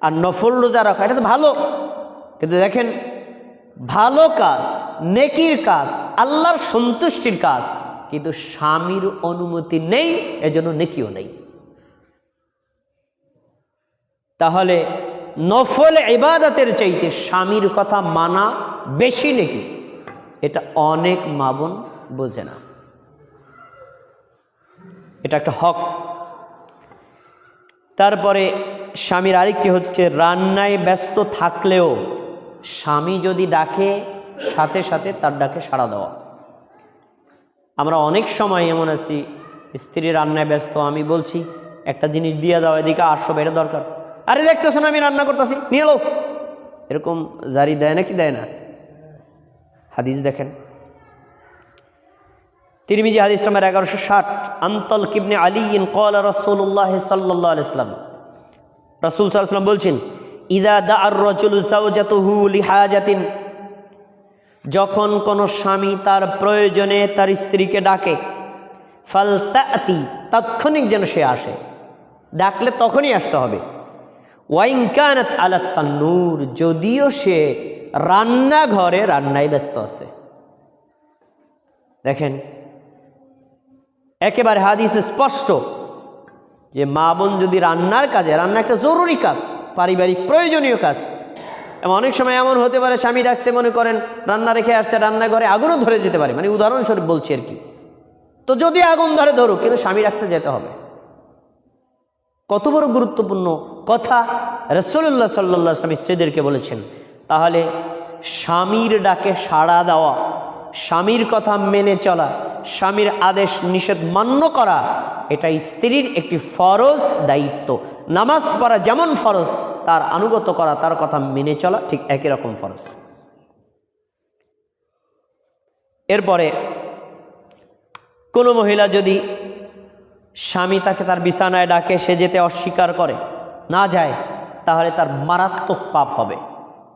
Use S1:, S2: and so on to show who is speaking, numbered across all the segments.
S1: আর নফল রোজা রাখা, এটা তো ভালো। কিন্তু দেখেন, ভালো কাজ, নেকির কাজ, আল্লাহর সন্তুষ্টির কাজ, কিন্তু স্বামীর অনুমতি নেই, এজন্য নেকিও নেই। তাহলে নফল ইবাদতের চাইতে স্বামীর কথা মানা বেশি নেকি? এটা অনেক মাবন বোঝে না। এটা একটা হক। তারপরে স্বামীর আরেকটি হচ্ছে, রান্নায় ব্যস্ত থাকলেও স্বামী যদি ডাকে, সাথে সাথে তার ডাকে সাড়া দেওয়া। আমরা অনেক সময় এমন আছি, স্ত্রী রান্নায় ব্যস্ত, আমি বলছি, একটা জিনিস দিয়ে দাও, এদিকে আসো, এটা দরকার। আরে দেখতেছো না আমি রান্না করতেছি, নিয়ে এলো। এরকম জারি দেয় নাকি দেয় না? হাদিস দেখেন। তিরমিজি হাদিস নাম্বার এগারোশো ষাট আন্তল কিবনে আলী ইন কল রসুল্লাহ সাল্লাহ ইসলাম রসুল সাল্লাম বলছেন, ইদা দা আর রচুল লিহাজাতিন। যখন কোনো স্বামী তার প্রয়োজনে তার স্ত্রীকে ডাকে, ফাল তাতি তাৎক্ষণিক যেন সে আসে। ডাকলে তখনই আসতে হবে। ওয়াইনকানাত আলাত্তা নূর যদিও সে রান্নাঘরে রান্নায় ব্যস্ত আছে। দেখেন, একেবারে হাদিসে স্পষ্ট যে মা বোন যদি রান্নার কাজে, রান্না একটা জরুরি কাজ, পারিবারিক প্রয়োজনীয় কাজ। এবং অনেক সময় এমন হতে পারে, স্বামী ডাকছে, মনে করেন, রান্না রেখে আসছে, রান্নাঘরে আগুনও ধরে যেতে পারে। মানে উদাহরণস্বরূপ বলছি আর কি। তো যদি আগুন ধরে ধরুক, কিন্তু স্বামী ডাকছে, যেতে হবে। কত বড় গুরুত্বপূর্ণ কথা রসুল্লাহ সাল্লাহ আসলাম স্ত্রীদেরকে বলেছেন। তাহলে স্বামীর ডাকে সাড়া দেওয়া, স্বামীর কথা মেনে চলা স্বামীর আদেশ নিষেধ মান্য করা, এটা স্ত্রীর একটি ফরজ দায়িত্ব। নামাজ পড়া যেমন ফরজ, তার আনুগত করা, তার কথা মেনে চলা ঠিক একই রকম ফরজ। এরপরে, কোনো মহিলা যদি স্বামী তাকে তার বিছানায় ডাকে, সে যেতে অস্বীকার করে, না যায়, তাহলে তার মারাত্মক পাপ হবে।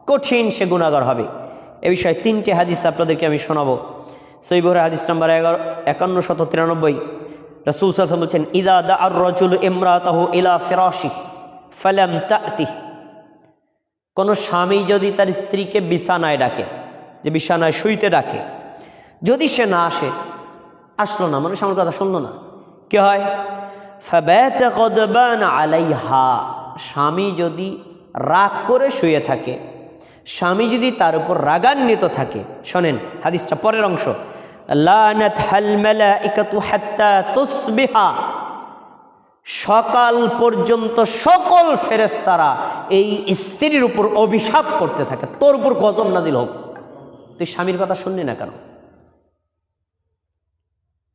S1: কঠিন সে গুণাগার হবে। এ বিষয়ে তিনটে হাদিস আপনাদেরকে আমি শোনাবো। সৈবর হাদিস নাম্বার এগারো, একান্ন শত তিরানব্বই। রসুল সাল্লাম বলছেন, ইদা দা আর রজুল ইমরাতাহ ইলা ফেরাশি, ফালাম তাতি। কোনো স্বামী যদি তার স্ত্রীকে বিছানায় ডাকে, যে বিছানায় শুইতে ডাকে, যদি সে না আসে, আসলো না, মানুষ আমার কথা শুনলো না, কি হয়? আলাইহা, স্বামী যদি রাগ করে শুয়ে থাকে স্বামী যদি তার উপর রাগান্বিত থাকে, শোনেন হাদিসটা পরের অংশ সকাল পর্যন্ত সকল ফেরেস্তারা এই স্ত্রীর উপর অভিশাপ করতে থাকে, তোর উপর গজব নাজিল হোক। তুই স্বামীর কথা শুনলি না কেন?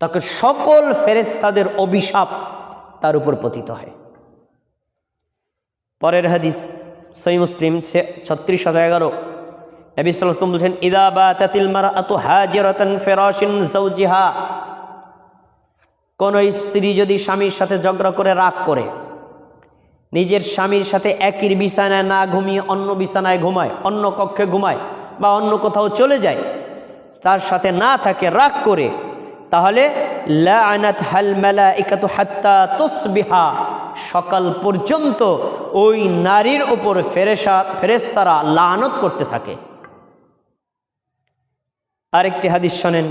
S1: তাকে সকল ফেরেস্তাদের অভিশাপ তার উপর পতিত হয়। পরের হাদিস সই মুসলিম, সে ছত্রিশ শত এগারো। নবী সাল্লাম বলছেন, ইদা বা তাতিল মারা আত হাজিরতন ফেরাসিন সৌজিহা কোনো স্ত্রী যদি স্বামীর সাথে ঝগড়া করে, রাগ করে, নিজের স্বামীর সাথে একই বিছানায় না ঘুমিয়ে অন্য বিছানায় ঘুমায়, অন্য কক্ষে ঘুমায় বা অন্য কোথাও চলে যায়, তার সাথে না থাকে, রাগ করে, তাহলে লাআনাত হাল মালাইকাতু হাত্তা তুসবিহা। সকাল পর্যন্ত ওই নারীর ওপর ফেরেশা, ফেরেশতারা লানত করতে থাকে। আরেকটি হাদিস শোনেন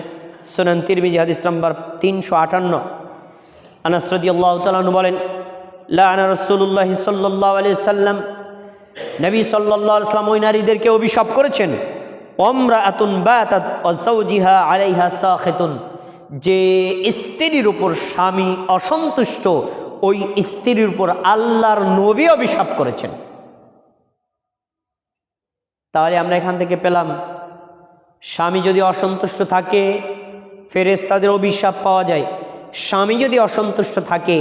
S1: শোনেন তিরমিজি হাদিস নাম্বার তিনশো আটান্ন। আনাস রাদিয়াল্লাহু তাআলা বলেন, লাআনা রাসূলুল্লাহ সাল্লাল্লাহু আলাইহি সাল্লাম, নবী সাল্লাল্লাহু আলাইহি সাল্লাম ওই নারীদেরকে অভিশাপ করেছেন অমরাআতুন বাতাত ওয়া যাওজিহা আলাইহা সাখিতুন, যে স্ত্রীর উপর স্বামী অসন্তুষ্ট ওই স্ত্রীর উপর আল্লাহর নবী অভিশাপ করেছেন। তাহলে আমরা এখান থেকে পেলাম, স্বামী যদি অসন্তুষ্ট থাকে ফেরেস তাদের অভিশাপ পাওয়া যায়। স্বামী যদি অসন্তুষ্ট থাকে,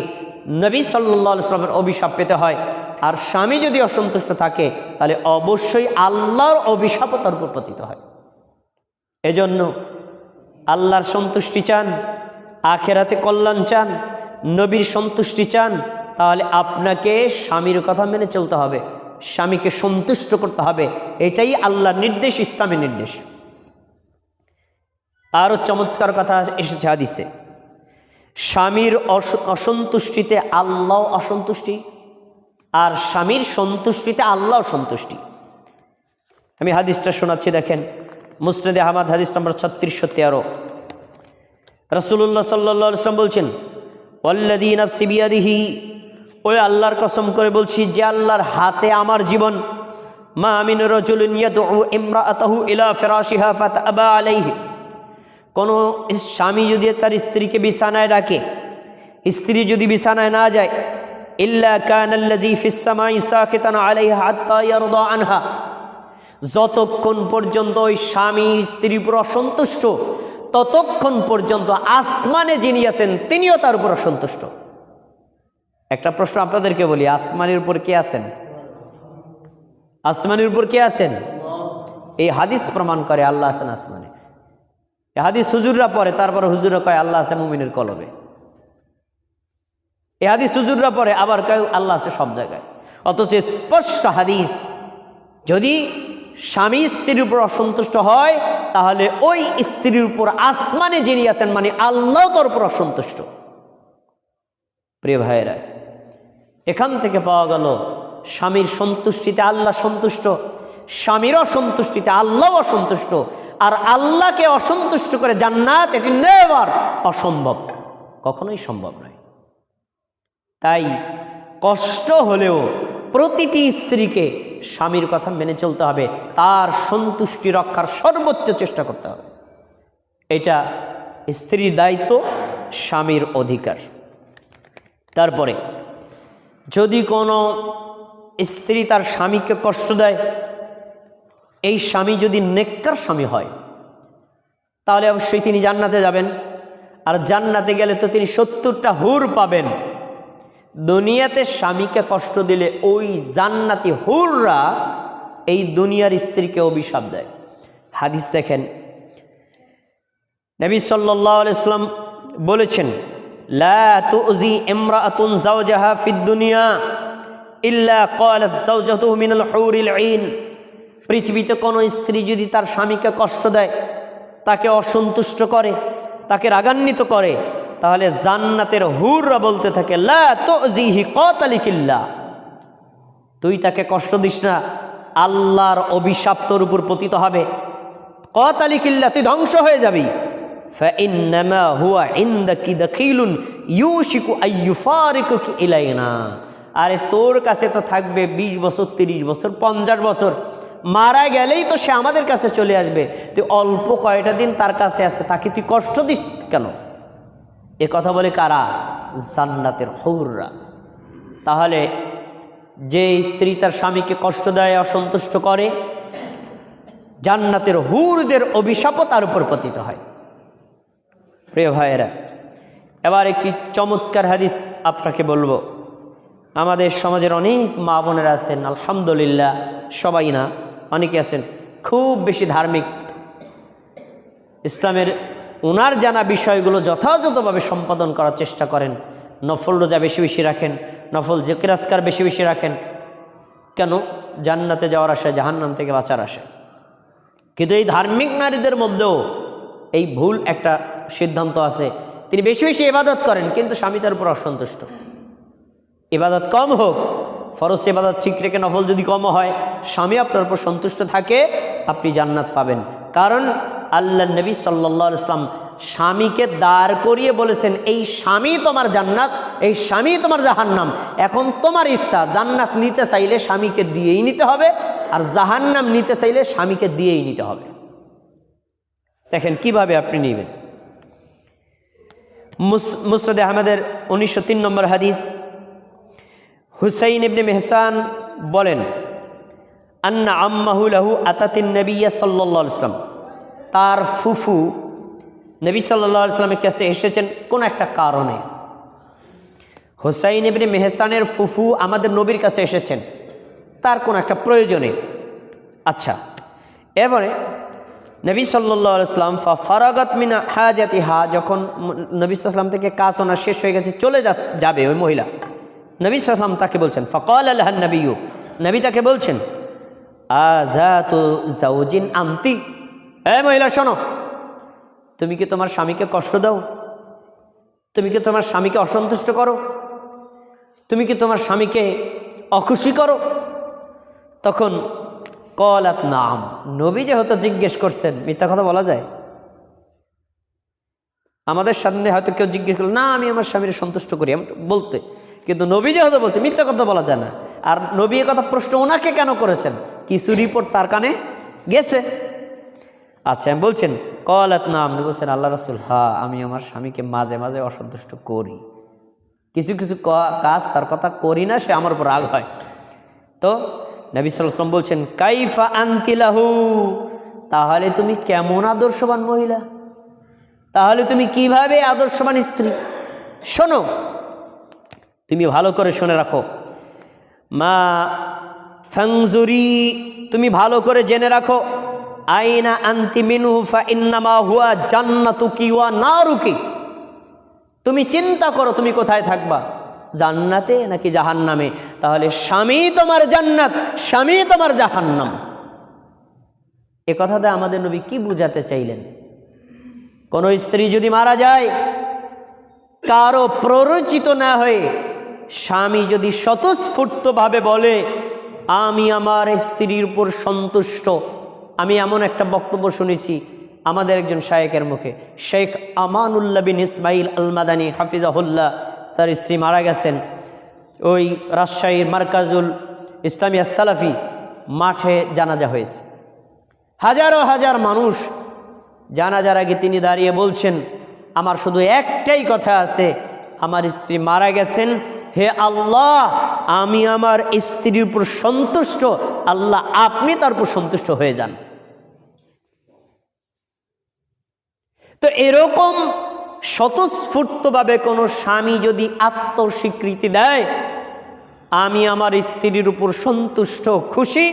S1: নবী সাল্লা সাল্লামের অভিশাপ পেতে হয়। আর স্বামী যদি অসন্তুষ্ট থাকে, তাহলে অবশ্যই আল্লাহর অভিশাপও তার উপর পতিত হয়। এজন্য আল্লাহর সন্তুষ্টি চান, আখেরাতে কল্যাণ চান নবীর সন্তুষ্টি চান, তাহলে আপনাকে স্বামীর কথা মেনে চলতে হবে। স্বামীকে সন্তুষ্ট করতে হবে। এটাই আল্লাহর নির্দেশ, ইসলামের নির্দেশ। আরও চমৎকার কথা এসেছে হাদিসে। স্বামীর অসন্তুষ্টিতে আল্লাহ অসন্তুষ্টি, আর স্বামীর সন্তুষ্টিতে আল্লাহ সন্তুষ্টি। আমি হাদিসটা শোনাচ্ছি, দেখেন। মুসনদে আহমদ, হাদিস নম্বর ছত্রিশশো তেরো রসুল্লাহ সাল্লা ইসলাম বলছেন ওল্লাদিন সিবিয়াদিহি ওই আল্লাহর কসম করে বলছি যে আল্লাহর হাতে আমার জীবন। মা আমিন রজুলিন ইয়াদউ ইমরাআতাহু ইলা ফিরাশিহা ফাতাবা আলাইহি। কোনো স্বামী যদি তার স্ত্রীকে বিছানায় ডাকে, স্ত্রী যদি বিছানায় না যায়, ইল্লা কানাল্লাযী ফিস সামাই সাকিতান আলাইহা হাত্তা ইয়ারদা আনহা। যতক্ষণ পর্যন্ত ওই স্বামী স্ত্রীর উপর অসন্তুষ্ট ততক্ষণ পর্যন্ত আসমানে যিনি আছেন, তিনিও তার উপর অসন্তুষ্ট। একটা প্রশ্ন আপনাদেরকে বলি, আসমানের উপর কে আছেন? আসমানের উপর কে আছেন? এই হাদিস প্রমাণ করে আল্লাহ আছেন আসমানে। এই হাদিস হুজুররা পরে তারপর হুজুররা কয়, আল্লাহ আছে মুমিনের কলবে। এ হাদিস হুজুররা পরে আবার কয়, আল্লাহ আছে সব জায়গায়। অথচ স্পষ্ট হাদিস, যদি স্বামী স্ত্রীর উপর অসন্তুষ্ট হয়, তাহলে ওই স্ত্রীর উপর আসমানে যিনি আছেন মানে আল্লাহ তোর উপর অসন্তুষ্ট। প্রিয় ভাইয়েরা, এখান থেকে পাওয়া গেল, স্বামীর সন্তুষ্টিতে আল্লাহ সন্তুষ্ট স্বামীর অসন্তুষ্টিতে আল্লাহ অসন্তুষ্ট, আর আল্লাহকে অসন্তুষ্ট করে জান্নাত এটি নেবার অসম্ভব, কখনোই সম্ভব নয়। তাই কষ্ট হলেও প্রতিটি স্ত্রীকে স্বামীর কথা মেনে চলতে হবে। তার সন্তুষ্টি রক্ষার সর্বোচ্চ চেষ্টা করতে হবে। এটা স্ত্রীর দায়িত্ব, স্বামীর অধিকার। তারপরে, যদি কোনো স্ত্রী তার স্বামীকে কষ্ট দেয়, এই স্বামী যদি নেককার স্বামী হয়, তাহলে অবশ্যই তিনি জান্নাতে যাবেন। আর জান্নাতে গেলে তো তিনি সত্তরটা হুর পাবেন। দুনিয়াতে স্বামীকে কষ্ট দিলে ওই জান্নাতি হুররা এই দুনিয়ার স্ত্রীকে অভিশাপ দেয়। হাদিস দেখেন। নবী আলাইসলাম বলেছেন দুনিয়া ইল্লা মিনাল পৃথিবীতে কোনো স্ত্রী যদি তার স্বামীকে কষ্ট দেয়, তাকে অসন্তুষ্ট করে, তাকে রাগান্বিত করে তাহলে জান্নাতের হুররা বলতে থাকে লা তুজিহি কাতালিকিল্লা তুই তাকে কষ্ট দিস না আল্লাহর অভিশাপ তোর উপর পতিত হবে কতালিকিল্লা তুই ধ্বংস হয়ে যাবি فإنما هو عندك دخيل يوشك أن يفارقك إلينا আরে তোর কাছে তো থাকবে ২০ বছর ৩০ বছর পঞ্চাশ বছর মারা গেলেই তো সে আমাদের কাছে চলে আসবে তুই অল্প কয়টা দিন তার কাছে আছে তাকে তুই কষ্ট দিস কেন এ কথা বলে কারা? জান্নাতের হৌররা। তাহলে যে স্ত্রী তার স্বামীকে কষ্ট দেয়, অসন্তুষ্ট করে, জান্নাতের হুরদের অভিশাপও তার উপর পতিত হয়। প্রিয় ভাইয়েরা, এবার একটি চমৎকার হাদিস আপনাকে বলব। আমাদের সমাজের অনেক মা বোনেরা আছেন, আলহামদুলিল্লাহ, সবাই না, অনেকে আছেন, খুব বেশি ধার্মিক। ইসলামের ওনার জানা বিষয়গুলো যথাযথভাবে সম্পাদন করার চেষ্টা করেন। নফল রোজা বেশি বেশি রাখেন, নফল জেকেরাজকার বেশি বেশি রাখেন। কেন? জান্নাতে যাওয়ার আশায় জাহান্নাম থেকে বাঁচার আসে কিন্তু এই ধার্মিক নারীদের মধ্যেও এই ভুল একটা সিদ্ধান্ত আছে। তিনি বেশি বেশি ইবাদত করেন, কিন্তু স্বামী তার উপর অসন্তুষ্ট। ইবাদত কম হোক, ফরজ ইবাদত ঠিক রেখে নফল যদি কম হয়, স্বামী আপনার উপর সন্তুষ্ট থাকে, আপনি জান্নাত পাবেন। কারণ আল্লাহ নবী সাল্লা ইসলাম স্বামীকে দাঁড় করিয়ে বলেছেন, এই স্বামী তোমার জান্নাত, এই স্বামী তোমার জাহান্নাম। এখন তোমার ইচ্ছা, জান্নাত নিতে চাইলে স্বামীকে দিয়েই নিতে হবে আর জাহান্নাম নিতে চাইলে স্বামীকে দিয়েই নিতে হবে। দেখেন কীভাবে আপনি নেবেন। মুসরদ আহমেদের উনিশশো তিন নম্বর হাদিস, হুসাইন ইবনে মেহসান বলেন, আন্না আম্মাহুলাহু আতাতিন নবিয়া সাল্লা ইসলাম তার ফুফু নবী সাল্লা ইসলামের কাছে এসেছেন কোন একটা কারণে। হোসাইন ইবনে মেহসানের ফুফু আমাদের নবীর কাছে এসেছেন। তার কোন একটা প্রয়োজনে। আচ্ছা এবারে নবী সাল্লা ইসলাম ফা ফারাগত মিনা হাজাতি হা যখন নবী সাল্লাম থেকে কাজ ওনার শেষ হয়ে গেছে, চলে যাবে ওই মহিলা। নবী সাল্লাম তাকে বলছেন ফকল আল্লাহ নবীউ নবী তাকে বলছেন আজা তো জাউজিন আন্তি এ মহিলা, শোনো। তুমি কি তোমার স্বামীকে কষ্ট দাও? তুমি কি তোমার স্বামীকে অসন্তুষ্ট করো? তুমি কি তোমার স্বামীকে অখুশি করো? তখন কলাত নাম, নবী যেহেতু জিজ্ঞেস করছেন, মিথ্যা কথা বলা যায়। আমাদের সামনে হয়তো কেউ জিজ্ঞেস করল, না, আমি আমার স্বামীর সন্তুষ্ট করি। আমি বলতে, কিন্তু নবী যেহেতু বলছে, মিথ্যা কথা বলা যায় না। আর নবী কথা প্রশ্ন ওনাকে কেন করেছেন? কিছু রিপোর্ট তার কানে গেছে। আচ্ছা বলছেন, কলাত না আপনি বলছেন, আল্লাহ রাসুল হা আমি আমার স্বামীকে মাঝে মাঝে অসন্তুষ্ট করি। কিছু কিছু কাজ তার কথা করি না, সে আমার উপর রাগ হয়। তো নবী সাল্লাম বলছেন, কাইফা আন্তিলাহু তাহলে তুমি কেমন আদর্শবান মহিলা? তাহলে তুমি কীভাবে আদর্শবান স্ত্রী? শোনো, তুমি ভালো করে শুনে রাখো। মা ফাংজুরি তুমি ভালো করে জেনে রাখো। আইনা আন্তি মিনহু ফা ইন্নামা হুয়া জান্নাতুকি ওয়া নারুকি। তুমি চিন্তা করো, তুমি কোথায় থাকবা? জান্নাতে নাকি জাহান্নামে? তাহলে স্বামী তোমার জান্নাত, স্বামী তোমার জাহান্নাম। এ কথাটা আমাদের নবী কি বুঝাতে চাইলেন? কোনো স্ত্রী যদি মারা যায়, কারও প্ররোচিত না হয়ে স্বামী যদি স্বতঃস্ফূর্তভাবে বলে, আমি আমার স্ত্রীর উপর সন্তুষ্ট। আমি এমন একটা বক্তব্য শুনেছি আমাদের একজন শায়েকের মুখে। শেখ আমানুল্লাহ বিন ইসমাইল আলমাদানী হাফিজাহুল্লাহ, তার স্ত্রী মারা গেছেন। ওই রাজশাহীর মার্কাজুল ইসলামিয়া সালাফি মাঠে জানাজা হয়েছে। হাজারো হাজার মানুষ জানাজার আগে তিনি দাঁড়িয়ে বলছেন, আমার শুধু একটাই কথা আছে, আমার স্ত্রী মারা গেছেন। হে আল্লাহ, আমি আমার স্ত্রীর উপর সন্তুষ্ট। আল্লাহ, আপনি তার উপর সন্তুষ্ট হয়ে যান। তো এরকম স্বতঃস্ফূর্তভাবে কোনো স্বামী যদি আত্মস্বীকৃতি দেয়, আমি আমার স্ত্রীর উপর সন্তুষ্ট, খুশি,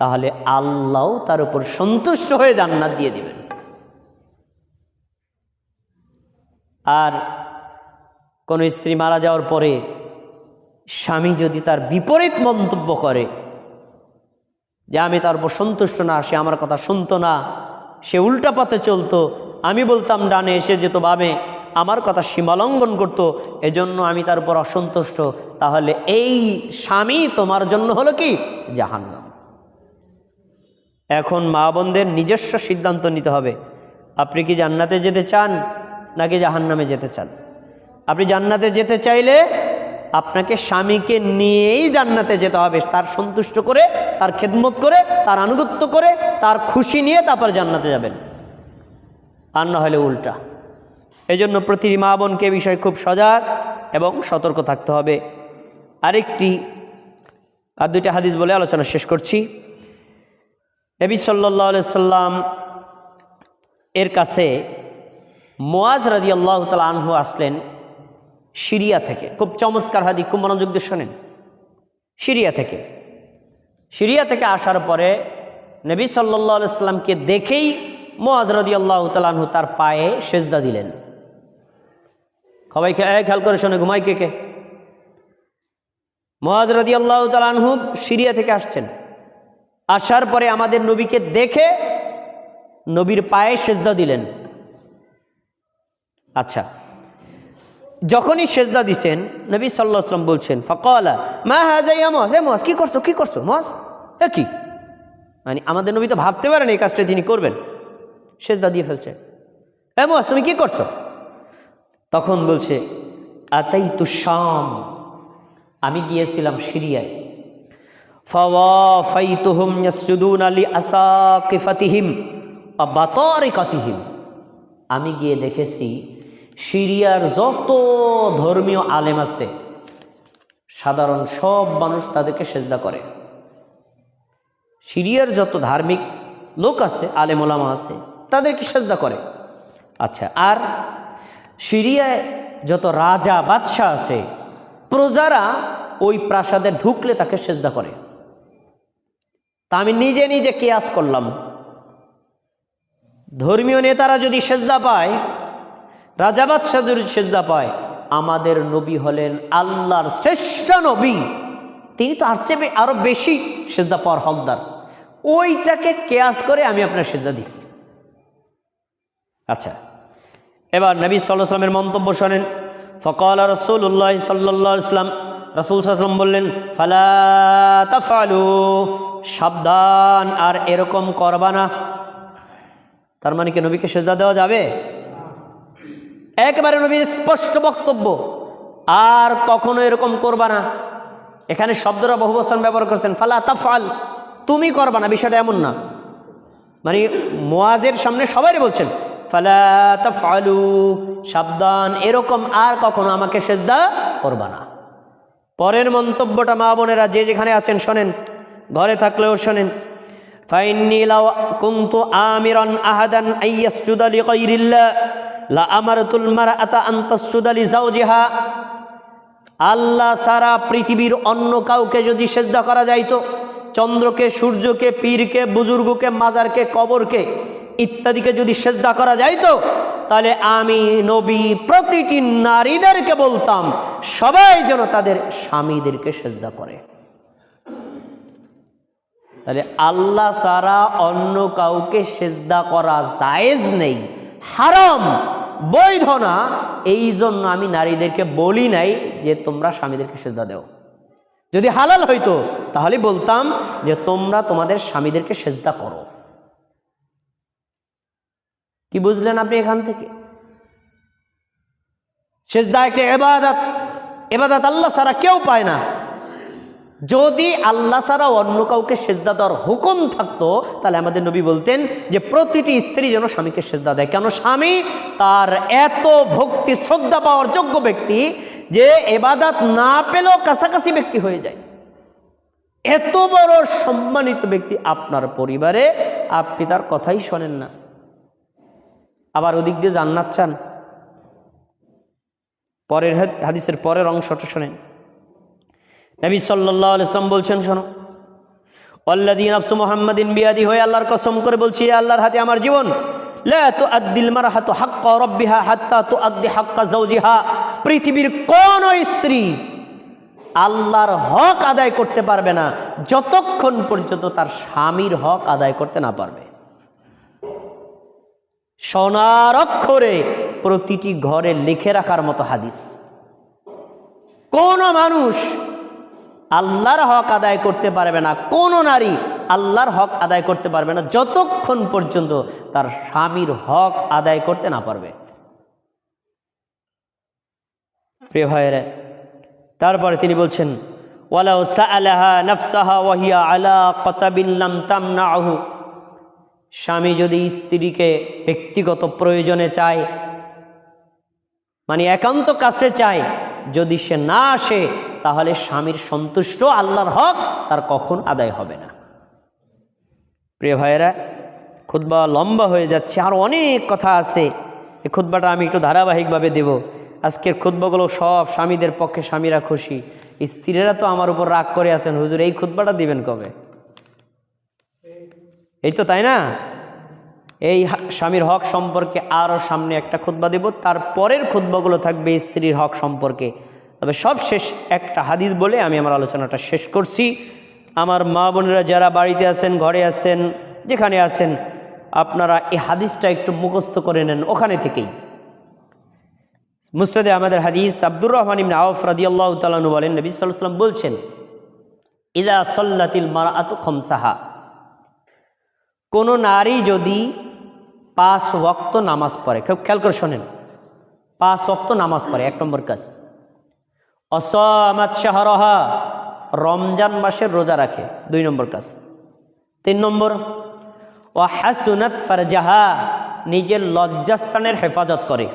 S1: তাহলে আল্লাহও তার উপর সন্তুষ্ট হয়ে জান্নাত দিয়ে দিবেন। আর কোনো স্ত্রী মারা যাওয়ার পরে স্বামী যদি তার বিপরীত মন্তব্য করে, যে আমি তার উপর সন্তুষ্ট না, সে আমার কথা শুনতো না, সে উল্টা পথে চলতো আমি বলতাম ডানে এসে যেত বামে আমার কথা সীমালঙ্ঘন করত, এজন্য আমি তার উপর অসন্তুষ্ট। তাহলে এই স্বামী তোমার জন্য হলো কি? জাহান্নাম। এখন মা বোনদের নিজস্ব সিদ্ধান্ত নিতে হবে। আপনি কি জান্নাতে যেতে চান নাকি জাহান্নামে যেতে চান? আপনি জান্নাতে যেতে চাইলে আপনাকে স্বামীকে নিয়েই জান্নাতে যেতে হবে। তার সন্তুষ্ট করে, তার খেদমত করে, তার আনুগত্য করে, তার খুশি নিয়ে তারপর জান্নাতে যাবেন। আর না হলে উল্টা। এই জন্য প্রতিটি মা বোনকে বিষয়ে খুব সজাগ এবং সতর্ক থাকতে হবে। আরেকটি, আর দুইটা হাদিস বলে আলোচনা শেষ করছি। নবী সাল্লাহ সাল্লাম এর কাছে মোয়াজ রাজি আল্লাহ তালা আনহু আসলেন সিরিয়া থেকে। খুব চমৎকার হাদি খুব মনোযোগ দিয়ে শোনেন। সিরিয়া থেকে। সিরিয়া থেকে আসার পরে নবী সাল্লাহ সাল্লামকে দেখেই মোয়াজ আল্লাহ তালাহু তার পায়ে সেজদা দিলেন। সবাইকে এক খেয়াল করে শোনে ঘুমাই কে কে? মোয়াজ আল্লাহ তালাহু সিরিয়া থেকে আসছেন। আসার পরে আমাদের নবীকে দেখে নবীর পায়ে সেজদা দিলেন। আচ্ছা যখনই সেজদা দিছেন, নবী সাল্লাহ আসলাম বলছেন, ফকলা, মা হাজাইয়া মস এ মস কী করছ কী করছ মস এ কি? মানে আমাদের নবী তো ভাবতে পারেন এই কাজটা তিনি করবেন। সেজদা দিয়ে ফেলছে। এ মস তুমি কি করছ? তখন বলছে আতাই তু শাম, আমি গিয়েছিলাম সিরিয়ায়। আলি আমি গিয়ে দেখেছি, সিরিয়ার যত ধর্মীয় আলেম আছে, সাধারণ সব মানুষ তাদেরকে সেজদা করে। সিরিয়ার যত ধার্মিক লোক আছে, আলেম ওলামা আছে তাদেরকে সেজদা করে। আচ্ছা আর সিরিয়ায় যত রাজা, বাদশাহ আছে, প্রজারা ওই প্রাসাদে ঢুকলে তাকে সেজদা করে। তা আমি নিজে নিজে কেয়াস করলাম। ধর্মীয় নেতারা যদি সেজদা পায়, রাজা, বাদশাহ যদি সেজদা পায়, আমাদের নবী হলেন আল্লাহর শ্রেষ্ঠ নবী। তিনি তো আর চেয়ে আরও বেশি সেজদা পাওয়ার হকদার। ওইটাকে কেয়াস করে আমি আপনার সেজদা দিছি। আচ্ছা এবার নবী সাল্লাহ সাল্লামের মন্তব্য শোনেন। ফকাল রসুল্লাহ সাল্লাহ ইসলাম রসুল সাল্লাম বললেন, ফালা তাফালু সাবধান আর এরকম করবা না। তার মানে কি নবীকে সেজদা দেওয়া যাবে? একেবারে নবীর স্পষ্ট বক্তব্য, আর কখনো এরকম করবা না। এখানে শব্দরা বহু বছর ব্যবহার করছেন, ফালা তাফাল তুমি করবা না, বিষয়টা এমন না। মানে মোয়াজের সামনে সবাই বলছেন ফালা তাফালু সাবধান, এরকম আর কখনো আমাকে সেজদা করবা না। পরের মন্তব্যটা মা বোনেরা যে যেখানে আছেন শোনেন, ঘরে থাকলেও শোনেন ফাইন্নি লাও কুনতু আমিরান আহাদান আইয়াসজুদা লিগাইরিল্লাহ, লা আমারতুল মারআতা আন তাসজুদা লিজাওজিহা। আল্লাহ সারা পৃথিবীর অন্য কাউকে যদি সেজদা করা যাইতো, চন্দ্রকে, সূর্যকে, পীরকে, বুজুর্গকে, মাজারকে, কবরকে ইত্যাদিকে যদি সেজদা করা যাইতো তাহলে আমি নবী প্রতিটি নারীদেরকে বলতাম, সবাই যেন তাদের স্বামীদেরকে সেজদা করে। তাহলে আল্লাহ সারা অন্য কাউকে সেজদা করা জায়েজ নেই, হারাম, বৈধ না। এই জন্য আমি নারীদেরকে বলি নাই যে তোমরা স্বামীদেরকে সেজদা দেও। যদি হালাল হইতো, তাহলে বলতাম যে তোমরা তোমাদের স্বামীদেরকে সেজদা করো। কি বুঝলেন আপনি এখান থেকে? সেজদা একটা এবাদাত এবাদাত আল্লাহ সারা কেউ পায় না। যদি আল্লাহ ছাড়া অন্য কাউকে সেজদা দেওয়ার হুকুম থাকতো, তাহলে আমাদের নবী বলতেন যে প্রতিটি স্ত্রী যেন স্বামীকে সেজদা দেয়। কেন স্বামী? তার এত ভক্তি, শ্রদ্ধা পাওয়ার যোগ্য ব্যক্তি যে এবাদাত না পেলেও কাছাকাছি ব্যক্তি হয়ে যায়। এত বড় সম্মানিত ব্যক্তি আপনার পরিবারে, আপনি তার কথাই শোনেন না। আবার ওদিক দিয়ে জান্নাত চান। পরের হাদ- হাদিসের পরের অংশটা শোনেন। নবী সাল্লাহ আলাইসলাম বলছেন, শোনো। অল্লাদিন আফসু মোহাম্মদিন বিয়াদি হয়ে আল্লাহর কসম করে বলছি আল্লাহর হাতে আমার জীবন পৃথিবীর কোন স্ত্রী আল্লাহর হক আদায় করতে পারবে না, যতক্ষণ পর্যন্ত তার স্বামীর হক আদায় করতে না পারবে। সোনার অক্ষরে প্রতিটি ঘরে লিখে রাখার মতো হাদিস। কোন মানুষ আল্লাহর হক আদায় করতে পারবে না। কোন নারী আল্লাহর হক আদায় করতে পারবে না। যতক্ষণ পর্যন্ত তার স্বামীর হক আদায় করতে না পারবে। প্রিয় ভাইয়েরা, তারপরে তিনি বলছেন, ওয়ালাউ সাআলাহা নাফসাহা ওয়াহিয়া আলা কতাবিল্লাম তামনাহু স্বামী যদি স্ত্রীকে ব্যক্তিগত প্রয়োজনে চায় মানে একান্ত কাছে চায়, যদি সে না আসে, তাহলে স্বামীর সন্তুষ্ট আল্লাহর হক তার কখন আদায় হবে না। প্রিয় ভাইয়েরা খুদ্া লম্বা হয়ে যাচ্ছে, আর অনেক কথা আছে। এই খুদ্বাটা আমি একটু ধারাবাহিকভাবে দেব। আজকের খুদ্বাগুলো সব স্বামীদের পক্ষে স্বামীরা খুশি। স্ত্রীরা তো আমার উপর রাগ করে আছেন, হুজুর এই খুদ্বাটা দিবেন কবে? এই তো তাই না? এই স্বামীর হক সম্পর্কে আরও সামনে একটা খুতবা দেব, তার পরের খুতবাগুলো থাকবে স্ত্রীর হক সম্পর্কে। তবে সব শেষ একটা হাদিস বলে আমি আমার আলোচনাটা শেষ করছি। আমার মা বোনেরা যারা বাড়িতে আছেন, ঘরে আছেন, যেখানে আছেন, আপনারা এই হাদিসটা একটু মুখস্থ করে নেন ওখানে থেকেই। মুস্তাদে আমাদের হাদিস আব্দুর রহমান ইবনে আউফ রাদিয়াল্লাহু তাআলা বলেন, নবী ওয়াসাল্লাম বলছেন, ইদা সল্লাতিল মারাআতু খমসাহা। কোনো নারী যদি পাঁচ ওয়াক্ত নামাজ পড়ে, খুব খেয়াল করে শোনেন, পাঁচ ওয়াক্ত নামাজ পড়ে, এক নম্বর কাজ। অসমাত শাহরহা, রমজান মাসের রোজা রাখে, দুই নম্বর কাজ। তিন নম্বর ও হাসুনাত ফারজাহা, নিজের লজ্জাস্থানের হেফাজত করে।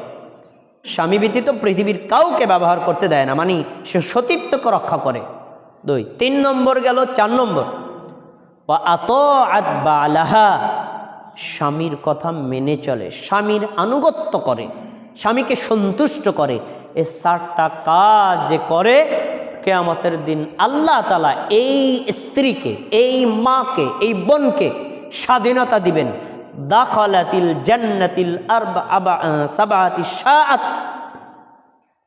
S1: স্বামী ব্যতীত পৃথিবীর কাউকে ব্যবহার করতে দেয় না মানে সে সতীত্বকে রক্ষা করে। দুই, তিন নম্বর গেল চার নম্বর। আলাহা স্বামীর কথা মেনে চলে, স্বামীর আনুগত্য করে, স্বামীকে সন্তুষ্ট করে, এ চারটা কাজ করে, কেয়ামতের দিন আল্লাহ তালা এই স্ত্রীকে, এই মাকে, এই বোনকে স্বাধীনতা দিবেন। দাখলাতিল জান্নাতিল আরবা আবা সাবাতি সাআত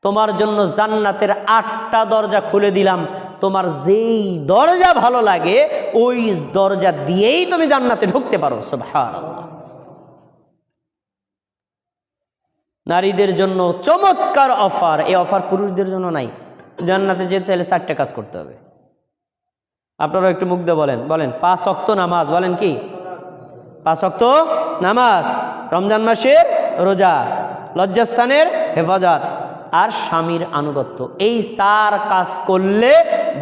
S1: তোমার জন্য জান্নাতের আটটা দরজা খুলে দিলাম। তোমার যেই দরজা ভালো লাগে, ওই দরজা দিয়েই তুমি জান্নাতে ঢুকতে পারো। নারীদের জন্য চমৎকার অফার। এই অফার পুরুষদের জন্য নাই। জান্নাতে যেতে চাইলে চারটে কাজ করতে হবে। আপনারা একটু মুগ্ধ বলেন। বলেন, পাঁচ অক্ত নামাজ, বলেন কি? পাঁচ অক্ত নামাজ। রমজান মাসের রোজা, লজ্জাস্থানের হেফাজত। আর স্বামীর আনুগত্য। এই চার কাজ করলে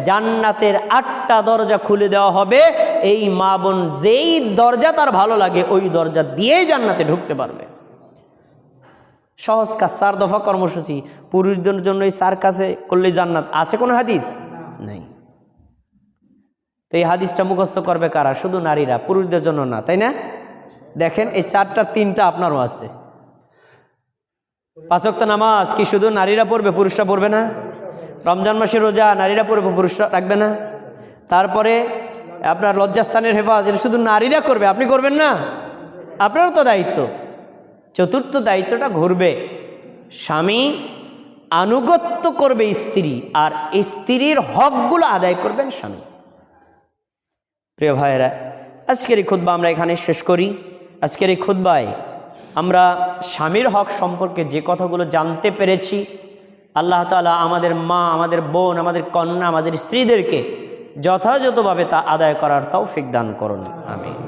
S1: জান্নাতের আটটা দরজা খুলে দেওয়া হবে। এই মা বোন যেই দরজা তার ভালো লাগে, ওই দরজা দিয়েই জান্নাতে ঢুকতে পারবে। সহজ কাজ চার দফা কর্মসূচি। পুরুষদের জন্য এই চার কাজে করলে জান্নাত। আছে কোনো হাদিস? নেই। তো এই হাদিসটা মুখস্থ করবে কারা? শুধু নারীরা, পুরুষদের জন্য না, তাই না? দেখেন এই চারটা, তিনটা আপনারও আছে। পাঁচক্ত নামাজ কি শুধু নারীরা পড়বে, পুরুষরা পড়বে না? রমজান মাসে রোজা নারীরা পড়বে, পুরুষরা রাখবে না? তারপরে আপনার লজ্জাস্থানের হেফাজ এটা শুধু নারীরা করবে, আপনি করবেন না? আপনারও তো দায়িত্ব। চতুর্থ দায়িত্বটা ঘুরবে। স্বামী আনুগত্য করবে স্ত্রী, আর স্ত্রীর হকগুলো আদায় করবেন স্বামী। প্রিয় ভাইয়েরা, আজকের এই খুদ্া আমরা এখানে শেষ করি। আজকের এই খুদ্বায় আমরা স্বামীর হক সম্পর্কে যে কথাগুলো জানতে পেরেছি, আল্লাহ তালা আমাদের মা, আমাদের বোন, আমাদের কন্যা, আমাদের স্ত্রীদেরকে যথাযথভাবে তা আদায় করার তাও ফিক দান করুন। আমি